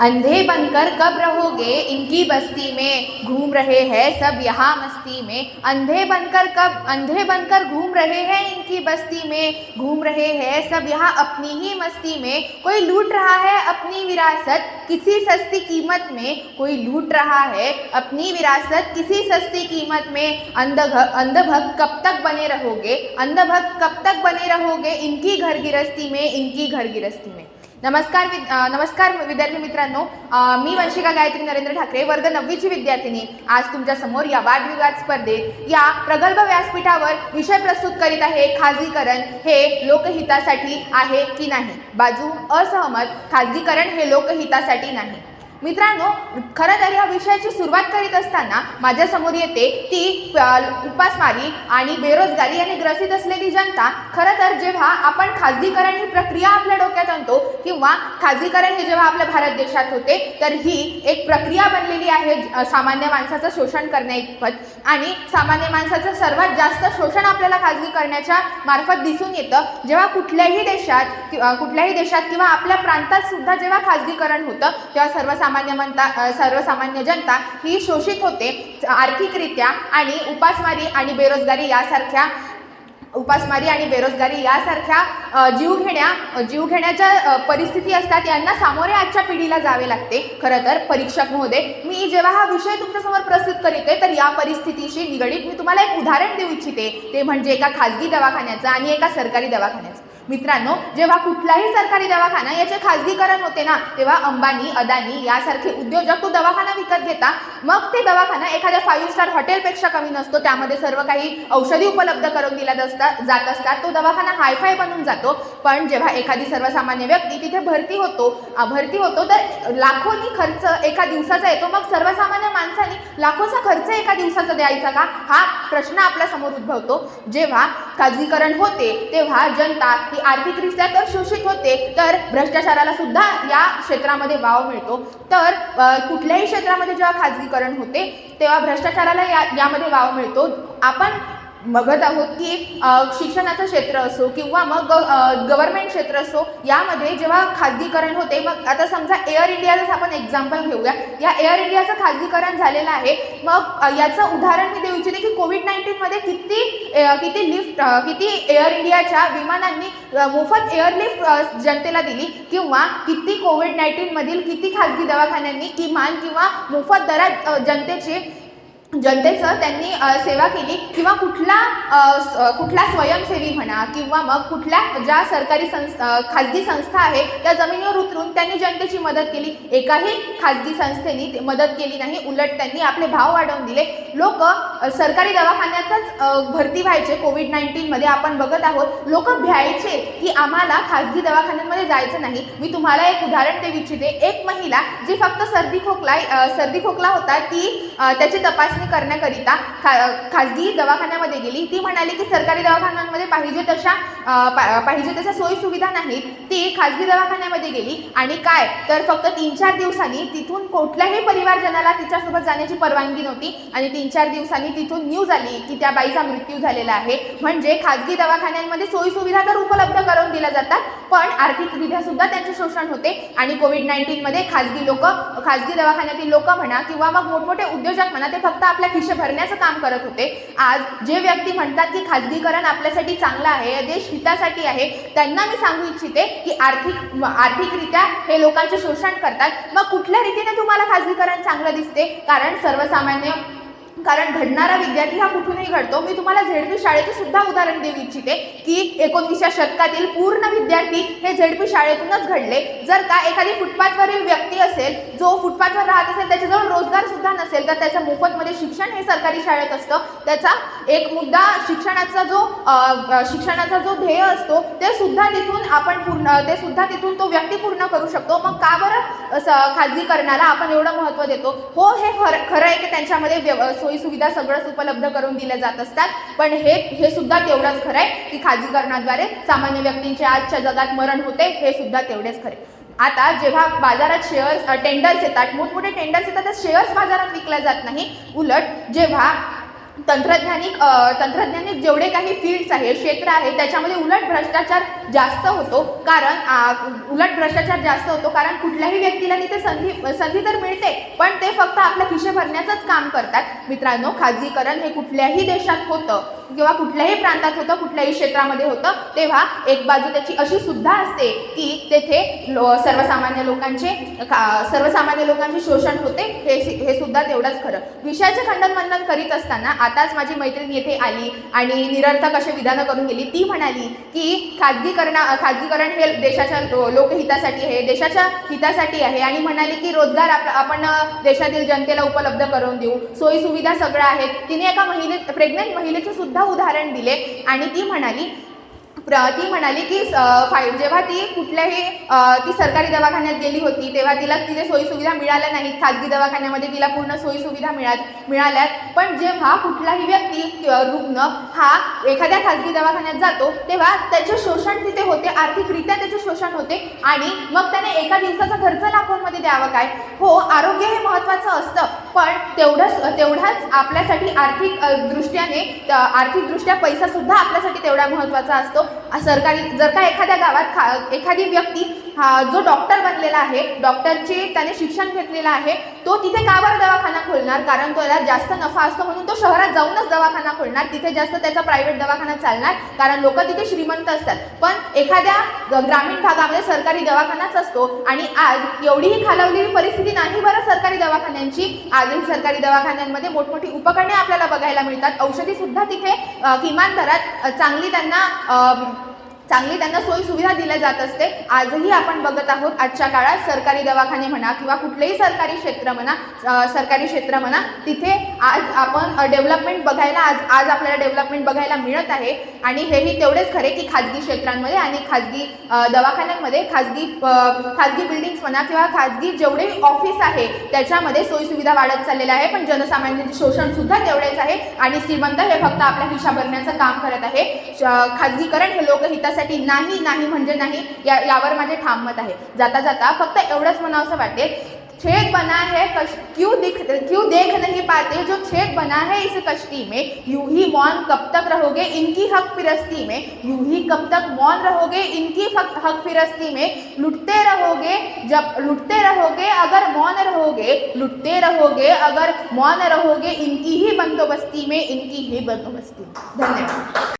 अंधे बनकर कब रहोगे? इनकी बस्ती में घूम रहे हैं सब, यहाँ मस्ती में। अंधे बनकर कब, अंधे बनकर घूम रहे हैं इनकी बस्ती में। घूम रहे हैं सब, यहाँ अपनी ही मस्ती में। कोई लूट रहा है अपनी विरासत किसी सस्ती कीमत में? कोई लूट रहा है अपनी विरासत किसी सस्ती कीमत में। अंधघ, अंधभक्त कब तक बने रहोगे? अंधभक्त कब तक बने रहोगे? इनकी घर गिरस्ती में, इनकी घर गिरस्ती में। नमस्कार विद नमस्कार विद्यार्थी मित्रांनो. मी वंशिका गायत्री नरेंद्र ठाकरे वर्ग नववीची विद्यार्थिनी. आज तुमच्यासमोर या वादविवाद स्पर्धेत या प्रगल्भ व्यासपीठावर विषय प्रस्तुत करीत आहे खाजगीकरण. हे लोकहितासाठी आहे की नाही? बाजू असहमत खाजगीकरण हे लोकहितासाठी नाही. मित्रांनो खरं तर या विषयाची सुरुवात करीत असताना माझ्यासमोर येते ती उपासमारी आणि बेरोजगारी याने ग्रसित असलेली जनता. खरं तर जेव्हा आपण खाजगीकरण ही प्रक्रिया आपल्या डोक्यात आणतो किंवा खाजगीकरण हे जेव्हा आपल्या भारत देशात होते तर ही एक प्रक्रिया बनलेली आहे सामान्य माणसाचं शोषण करण्याइतपत आणि सामान्य माणसाचं सर्वात जास्त शोषण आपल्याला खाजगी करण्याच्या मार्फत दिसून येतं. जेव्हा कुठल्याही देशात कुठल्याही देशात किंवा आपल्या प्रांतात सुद्धा जेव्हा खाजगीकरण होतं तेव्हा सर्वसामान्य म्हणता सर्वसामान्य जनता ही शोषित होते आर्थिकरित्या आणि उपासमारी आणि बेरोजगारी यासारख्या उपासमारी आणि बेरोजगारी यासारख्या जीवघेण्या जीवघेण्याच्या परिस्थिती असतात यांना सामोरे आजच्या पिढीला जावे लागते. खरं तर परीक्षक महोदय मी जेव्हा हा विषय तुमच्यासमोर प्रस्तुत करीते तर या परिस्थितीशी निगडीत मी तुम्हाला एक उदाहरण देऊ इच्छिते. ते म्हणजे एका खाजगी दवाखान्याचं आणि एका सरकारी दवाखान्याचं. मित्रांनो जेव्हा कुठलाही सरकारी दवाखाना याचे खाजगीकरण होते ना तेव्हा अंबानी अदानी यासारखे उद्योजक तो दवाखाना विकत घेता. मग ते दवाखाना एखाद्या फाईव्ह स्टार हॉटेलपेक्षा कमी नसतो. त्यामध्ये सर्व काही औषधी उपलब्ध करून दिल्या असतात जात असतात. तो दवाखाना हायफाय बनून जातो. पण जेव्हा एखादी सर्वसामान्य व्यक्ती तिथे भरती होतो भरती होतो तर लाखोनी खर्च एका दिवसाचा येतो. मग सर्वसामान्य माणसाने लाखोचा खर्च एका दिवसाचा द्यायचा का? हा प्रश्न आपल्यासमोर उद्भवतो. जेव्हा खाजगीकरण होते तेव्हा जनता ती आर्थिकरित्या तर शोषित होते तर भ्रष्टाचाराला सुद्धा या क्षेत्रामध्ये वाव मिळतो. तर कुठल्याही क्षेत्रामध्ये जेव्हा खाजगीकरण होते तेव्हा भ्रष्टाचाराला या यामध्ये वाव मिळतो. आपण बघत आहोत की शिक्षणाचं क्षेत्र असो किंवा मग गव्हर्नमेंट क्षेत्र असो यामध्ये जेव्हा खाजगीकरण होते मग आता समजा एअर इंडियाचंच आपण एक्झाम्पल घेऊया. या एअर इंडियाचं खाजगीकरण झालेलं आहे. मग याचं उदाहरण मी देऊ इच्छिते की कोविड नाईन्टीनमध्ये किती किती लिफ्ट किती एअर इंडियाच्या विमानांनी मोफत एअरलिफ्ट जनतेला दिली किंवा किती कोविड नाईन्टीनमधील किती खाजगी दवाखान्यांनी किमान किंवा मोफत दरात जनतेचे जनतेचं त्यांनी सेवा केली किंवा कुठला कुठला स्वयंसेवी म्हणा किंवा मग कुठल्या ज्या सरकारी संस्था खाजगी संस्था आहे त्या जमिनीवर उतरून त्यांनी जनतेची मदत केली. एकाही खाजगी संस्थेने मदत केली नाही उलट त्यांनी आपले भाव वाढवून दिले. लोक सरकारी दवाखान्यातच भरती व्हायचे. कोविड नाईन्टीनमध्ये आपण बघत आहोत लोक भ्यायचे की आम्हाला खाजगी दवाखान्यांमध्ये जायचं नाही. मी तुम्हाला एक उदाहरण देऊ इच्छिते. एक महिला जी फक्त सर्दी खोकला सर्दी खोकला होता ती त्याची तपासणी करण्याकरिता खा खाजगी दवाखान्यामध्ये गेली. ती म्हणाली की सरकारी दवाखान्यांमध्ये पाहिजे तशा पा- पाहिजे तशा सोयी सुविधा नाहीत. ती खाजगी दवाखान्यामध्ये गेली. आणि काय? तर फक्त तीन चार दिवसांनी तिथून कुठल्याही परिवारजनाला तिच्यासोबत जाण्याची परवानगी नव्हती. आणि तीन चार दिवसांनी तिथून न्यूज आली की त्या बाईचा मृत्यू झालेला आहे. म्हणजे खाजगी दवाखान्यांमध्ये सोयी सुविधा तर उपलब्ध करून दिल्या जातात पण आर्थिकरित्या सुद्धा त्यांचे शोषण होते. आणि कोविड नाईन्टीनमध्ये खाजगी लोक खाजगी दवाखान्यातील लोक म्हणा किंवा मग मोठमोठे उद्योजक म्हणा ते फक्त आपल्या खिशे भरण्याचं काम करत होते. आज जे व्यक्ती म्हणतात की खाजगीकरण आपल्यासाठी चांगलं आहे या देश हितासाठी आहे त्यांना मी सांगू इच्छिते की आर्थिक आर्थिकरित्या हे लोकांचे शोषण करतात. मग कुठल्या रीतीने तुम्हाला खाजगीकरण चांगलं दिसते? कारण सर्वसामान्य कारण घडणारा विद्यार्थी हा कुठूनही घडतो. मी तुम्हाला झेडपी शाळेचे सुद्धा उदाहरण देऊ इच्छिते की एकोणवीसच्या शतकातील पूर्ण विद्यार्थी हे झेडपी शाळेतूनच घडले. जर का एखादी फुटपाथवरील व्यक्ती असेल जो फुटपाथवर राहत असेल त्याच्याजवळ रोजगार सुद्धा नसेल तर त्याचं मोफतमध्ये शिक्षण हे सरकारी शाळेत असतं. त्याचा एक मुद्दा शिक्षणाचा जो शिक्षणाचा जो ध्येय असतो ते सुद्धा तिथून आपण पूर्ण ते सुद्धा तिथून तो व्यक्ती पूर्ण करू शकतो. मग का बरं स- खाजगीकरणाला आपण एवढं महत्त्व देतो? हो हे खरं खरं आहे की त्यांच्यामध्ये व्यव सोयीसुविधा सगळंच उपलब्ध करून दिल्या जात असतात. पण हे हे सुद्धा तेवढंच खरं आहे की खाजगीकरणाद्वारे सामान्य व्यक्तींचे आजच्या जगात मरण होते हे सुद्धा तेवढेच खरे. आता जेव्हा बाजारात शेअर्स टेंडर्स येतात मोठमोठे टेंडर्स येतात तर शेअर्स बाजारात विकल्या जात नाही. उलट जेव्हा तंत्रज्ञानिक तंत्रज्ञानिक जेवढे काही फील्ड्स आहे क्षेत्र आहे त्याच्यामध्ये उलट भ्रष्टाचार जास्त होतो. कारण उलट भ्रष्टाचार जास्त होतो. कारण कुठल्याही व्यक्तीला तिथे संधी संधी तर मिळते पण ते फक्त आपल्या खिशे भरण्याचंच काम करतात. मित्रांनो खाजगीकरण हे कुठल्याही देशात होतं किंवा कुठल्याही प्रांतात होतं कुठल्याही क्षेत्रामध्ये होतं तेव्हा एक बाजू त्याची अशी सुद्धा असते की तेथे लो सर्वसामान्य लोकांचे सर्वसामान्य लोकांचे शोषण होते हे हे सुद्धा तेवढंच खरं. विषयाचे खंडन मंडन करीत असताना आताच माझी मैत्रीण येथे आली आणि निरर्थक असे विधानं करून गेली. ती म्हणाली की खाजगी खाजगीकरणा खाजगीकरण हे देशाच्या लो- लोकहितासाठी आहे देशाच्या हितासाठी आहे आणि म्हणाले की रोजगार आप आपण देशातील जनतेला उपलब्ध करून देऊ. सोयीसुविधा सगळ्या आहेत. तिने एका महिले प्रेग्नंट महिलेचे सुद्धा उदाहरण दिले आणि ती म्हणाली प्र ती म्हणाली की फाय जेव्हा ती कुठल्याही ती सरकारी दवाखान्यात गेली होती तेव्हा तिला तिथे सोयीसुविधा मिळाल्या नाहीत. खाजगी दवाखान्यामध्ये तिला पूर्ण सोयीसुविधा मिळात मिळाल्यात. पण जेव्हा कुठलाही व्यक्ती किंवा रुग्ण हा एखाद्या खाजगी दवाखान्यात जातो तेव्हा त्याचे शोषण तिथे होते आर्थिकरित्या त्याचे शोषण होते आणि मग त्याने एका दिवसाचा खर्च लाखोंमध्ये द्यावा काय? हो आरोग्य हे महत्त्वाचं पण तेवढंच तेवढाच आपल्यासाठी आर्थिक दृष्ट्याने आर्थिकदृष्ट्या पैसासुद्धा आपल्यासाठी तेवढा महत्त्वाचा असतो. सरकारी जर का एखाद्या गावात खा एखादी व्यक्ती हा जो डॉक्टर बनलेला आहे डॉक्टरचे त्याने शिक्षण घेतलेलं आहे तो तिथे का बरं दवाखाना खोलणार? कारण त्याला जास्त नफा असतो म्हणून तो शहरात जाऊनच दवाखाना खोलणार. तिथे जास्त त्याचा प्रायव्हेट दवाखाना चालणार. कारण लोक तिथे श्रीमंत असतात. पण एखाद्या ग्रामीण भागामध्ये सरकारी दवाखानाच असतो. आणि आज एवढीही खालावलेली परिस्थिती नाही बरं सरकारी दवाखान्यांची. आजही सरकारी दवाखान्यांमध्ये मोठमोठी उपकरणे आपल्याला बघायला मिळतात. औषधीसुद्धा तिथे किमान दरात चांगली त्यांना चांगली त्यांना सोयीसुविधा दिल्या जात असते. आजही आपण बघत आहोत आजच्या काळात सरकारी दवाखाने म्हणा किंवा कुठलेही सरकारी क्षेत्र म्हणा सरकारी क्षेत्र म्हणा तिथे आज आपण डेव्हलपमेंट बघायला आज आज आपल्याला डेव्हलपमेंट बघायला मिळत आहे. आणि हेही तेवढेच खरे की खाजगी क्षेत्रांमध्ये आणि खाजगी दवाखान्यांमध्ये खाजगी खाजगी बिल्डिंग्स म्हणा किंवा खाजगी जेवढे ऑफिस आहे त्याच्यामध्ये सोयीसुविधा वाढत चाललेल्या आहे. पण जनसामान्यांचे शोषणसुद्धा तेवढेच आहे. आणि श्रीमंत हे फक्त आपल्या खिशा भरण्याचं काम करत आहे. खाजगीकरण हे लोकहितासाठी नाही नाही म्हणजे नाही या यावर माझे ठाम मत आहे. जाता जाता फक्त एवढंच म्हणावंसं वाटते छेद बना है कश क्यों दिख क्यों देख नहीं पाते जो छेद बना है इस कश्ती में यूं ही मौन कब तक रहोगे इनकी हक फिरस्ती में यूं ही कब तक मौन रहोगे इनकी हक हक फिरस्ती में लुटते रहोगे जब लुटते रहोगे अगर मौन रहोगे लुटते रहोगे अगर मौन रहोगे इनकी ही बंदोबस्ती में इनकी ही बंदोबस्ती धन्यवाद।